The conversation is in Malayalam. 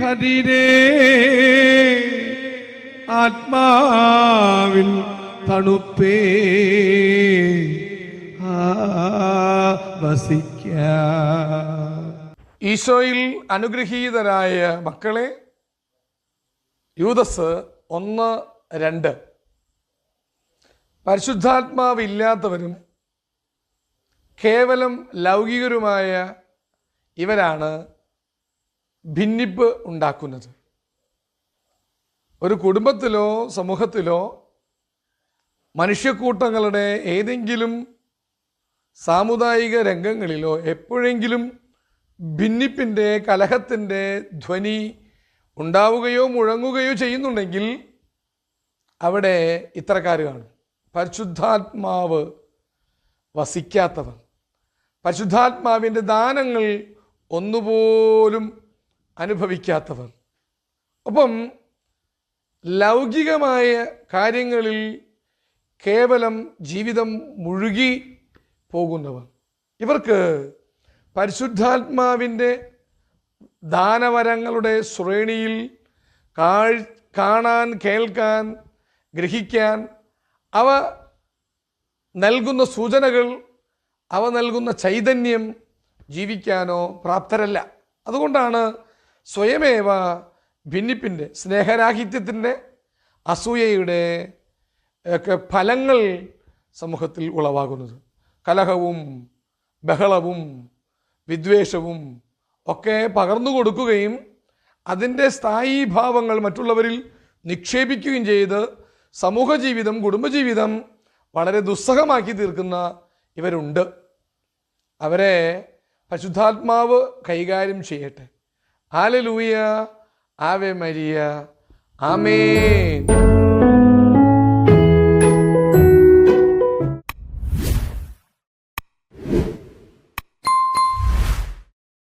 കതിരേ ആത്മാവിൽ തണുപ്പേ. വസിക്ക. ഈശോയിൽ അനുഗ്രഹീതരായ മക്കളെ യൂതസ് ഒന്ന് രണ്ട്. പരിശുദ്ധാത്മാവില്ലാത്തവരും കേവലം ലൗകികരുമായ ഇവരാണ് ഭിന്നിപ്പ് ഉണ്ടാക്കുന്നത്. ഒരു കുടുംബത്തിലോ സമൂഹത്തിലോ മനുഷ്യക്കൂട്ടങ്ങളുടെ ഏതെങ്കിലും സാമുദായിക രംഗങ്ങളിലോ എപ്പോഴെങ്കിലും ഭിന്നിപ്പിന്റെ കലഹത്തിന്റെ ധ്വനി ഉണ്ടാവുകയോ മുഴങ്ങുകയോ ചെയ്യുന്നുണ്ടെങ്കിൽ അവിടെ ഇത്തരക്കാർ കാണും. പരിശുദ്ധാത്മാവ് വസിക്കാത്തവർ പരിശുദ്ധാത്മാവിന്റെ ദാനങ്ങൾ ഒന്നുപോലും അനുഭവിക്കാത്തവർ. ഒപ്പം ലൗകികമായ കാര്യങ്ങളിൽ കേവലം ജീവിതം മുഴുകി പോകുന്നവർ. ഇവർക്ക് പരിശുദ്ധാത്മാവിന്റെ ദാനവരങ്ങളുടെ ശ്രേണിയിൽ കാണാൻ കേൾക്കാൻ ഗ്രഹിക്കാൻ അവ നൽകുന്ന സൂചനകൾ അവ നൽകുന്ന ചൈതന്യം ജീവിക്കാനോ പ്രാപ്തരല്ല. അതുകൊണ്ടാണ് സ്വയമേവ ഭിന്നിപ്പിന്റെ സ്നേഹരാഹിത്യത്തിന്റെ അസൂയയുടെ ഒക്കെ ഫലങ്ങൾ സമൂഹത്തിൽ ഉളവാകുന്നത്. കലഹവും ബഹളവും വിദ്വേഷവും ഒക്കെ പകർന്നു കൊടുക്കുകയും അതിന്റെ ഭാവങ്ങൾ മറ്റുള്ളവരിൽ നിക്ഷേപിക്കുകയും ചെയ്ത് സമൂഹ ജീവിതം കുടുംബജീവിതം വളരെ ദുസ്സഹമാക്കി തീർക്കുന്ന ഇവരുണ്ട്. അവരെ പരിശുദ്ധാത്മാവ് കൈകാര്യം ചെയ്യട്ടെ. ആലലൂയ ആവേ മരിയ ആമേൻ